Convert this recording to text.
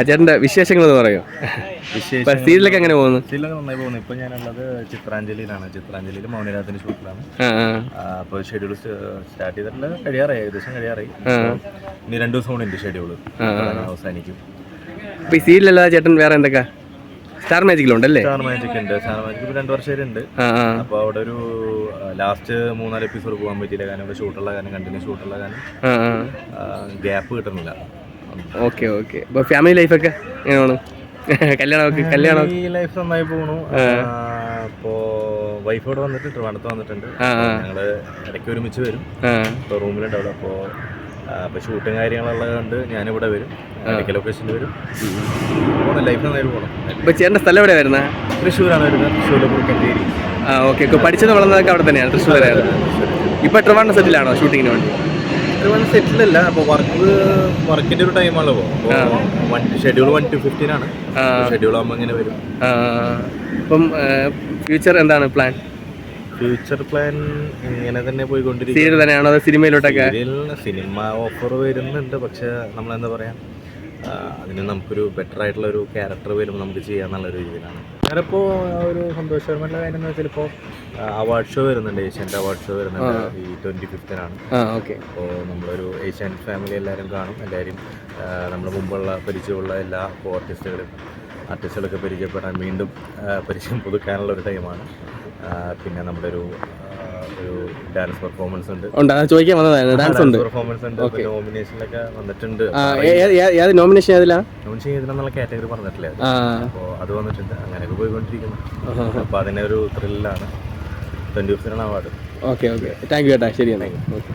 അതിന് വിശേഷങ്ങൾ എന്ന് പറയോ? സീരിയലൊക്കെ എങ്ങനെ പോകുന്നു? ശീലം നന്നായി പോകുന്നു. ഇപ്പൊ ഞാനുള്ളത് ചിത്രാഞ്ജലിയിലാണ്. ചിത്രാഞ്ജലിയിൽ മൗനരാജന്റെ ഷൂട്ടിലാണ്. അപ്പോൾ ഷെഡ്യൂൾ സ്റ്റാർട്ട് ചെയ്തിട്ടുള്ള കഴിയാറായി. ഏകദേശം കഴിയാറായി. ഇനി രണ്ട് ദിവസം കൂടി ഉണ്ട് ഷെഡ്യൂൾ അവസാനിക്കും. അപ്പൊ സീരിയലല്ലാതെ ചേട്ടൻ വേറെ എന്തൊക്കെ സ്റ്റാർ മാജിക്കിലുണ്ടല്ലേ സ്റ്റാർ മാജിക് ഉണ്ട്. സ്റ്റാർ മാജിക് ഇപ്പോൾ രണ്ട് വർഷം ഉണ്ട്. അപ്പോൾ അവിടെ ഒരു ലാസ്റ്റ് മൂന്നാൽ എപ്പിസോഡ് പോകാൻ പറ്റിയില്ല. കാരണം ഇവിടെ ഷൂട്ടുള്ള കാരണം കണ്ടിന്യൂ ഷൂട്ടുള്ള കാരണം ഗ്യാപ്പ് കിട്ടുന്നില്ല. ഓക്കെ ഓക്കെ അപ്പോൾ ഫാമിലി ലൈഫൊക്കെ എങ്ങനെയാണ്? കല്യാണമൊക്കെ കല്യാണം ഈ ലൈഫ് നന്നായി പോണു. അപ്പോൾ വൈഫോട് വന്നിട്ട് ട്രിവാണ്ടത്ത് വന്നിട്ടുണ്ട്. ഞങ്ങൾ ഞങ്ങൾ ഇടയ്ക്ക് ഒരുമിച്ച് വരും. ഇപ്പോൾ റൂമിലുണ്ടാവില്ല റൂമിലുണ്ടാവും അപ്പോൾ അപ്പോൾ ഷൂട്ടും കാര്യങ്ങളുള്ളത് കൊണ്ട് ഞാനിവിടെ വരും. ഇടയ്ക്ക് ലൊക്കേഷനിൽ വരും. പോകണം ലൈഫ് നന്നായിട്ട് പോകണം ഇപ്പൊ ചേട്ടന്റെ സ്ഥലം എവിടെ വരുന്നത് തൃശ്ശൂരാണ് വരുന്നത്. തൃശ്ശൂരിലെ കുറുക്കഞ്ചേരി ആ ഓക്കെ പഠിച്ചത് വളർന്നതൊക്കെ അവിടെ തന്നെയാണ് തൃശ്ശൂരായിരുന്നു ഇപ്പൊ ട്രിവാൻഡ്രം സെറ്റിലാണോ ഷൂട്ടിങ്ങിന് വേണ്ടി? ട്രിവാണ്ട സെറ്റിലല്ല അപ്പോൾ വർക്ക് വർക്കിന്റെ ഒരു ടൈമാണല്ലോ one schedule one two fifteen ആണ്. ഷെഡ്യൂൾ ആകുമ്പോൾ ഇങ്ങനെ വരും. അപ്പം ഇപ്പം ഫ്യൂച്ചർ എന്താണ് പ്ലാൻ ഫ്യൂച്ചർ പ്ലാൻ ഇങ്ങനെ തന്നെ പോയിക്കൊണ്ടിരിക്കും സീരിയൽ തന്നെയാണോ അതോ സിനിമയിലോട്ടൊക്കെ? സീരിയലിന് സിനിമ ഓഫർ വരുന്നുണ്ട്. പക്ഷെ നമ്മൾ എന്താ പറയാ ആ, അതിന് നമുക്കൊരു ബെറ്റർ ആയിട്ടുള്ള ഒരു ക്യാരക്ടർ വരുമ്പോൾ നമുക്ക് ചെയ്യാന്നുള്ള ഒരു രീതിയിലാണ്. ഞാനിപ്പോൾ ഒരു സന്തോഷകരമായ കാര്യം എന്ന് വെച്ചാൽ ഇപ്പോൾ അവാർഡ് ഷോ വരുന്നുണ്ട്. ഏഷ്യന്റെ അവാർഡ് ഷോ വരുന്നുണ്ട്. ഈ ട്വന്റി ഫിഫ്തിനാണ് ആ ഓക്കെ അപ്പോൾ നമ്മളൊരു ഏഷ്യൻ ഫാമിലി എല്ലാവരും കാണും. എല്ലാവരും നമ്മുടെ മുമ്പുള്ള പരിചയമുള്ള എല്ലാ ആർട്ടിസ്റ്റുകളും ആർട്ടിസ്റ്റുകളൊക്കെ പരിചയപ്പെടാൻ വീണ്ടും പരിചയം പുതുക്കാനുള്ള ഒരു ടൈമാണ്. പിന്നെ നമ്മുടെ ഒരു ഒരു ഡാൻസ് പെർഫോമൻസ് ഉണ്ട്. ചോദിക്കാൻ വന്നതാണ് ഡാൻസ് ഉണ്ട്. പെർഫോമൻസ് ഉണ്ട്. നോമിനേഷനിലൊക്കെ വന്നിട്ടുണ്ട്. നോമിനേഷൻ ഏതിലാ? നോമിനേഷൻ ചെയ്തിട്ടുള്ള കാറ്റഗറി പറഞ്ഞിട്ടില്ല അപ്പോൾ അത് വന്നിട്ടുണ്ട്. അങ്ങനെയൊക്കെ പോയിക്കൊണ്ടിരിക്കുന്നു. അപ്പോൾ അതിനൊരു ത്രില്ലാണ് twenty ഫിഫ്റ്റിനാണ് award okay okay thank you ചേട്ടാ ശരി എന്നാൽ ഓക്കെ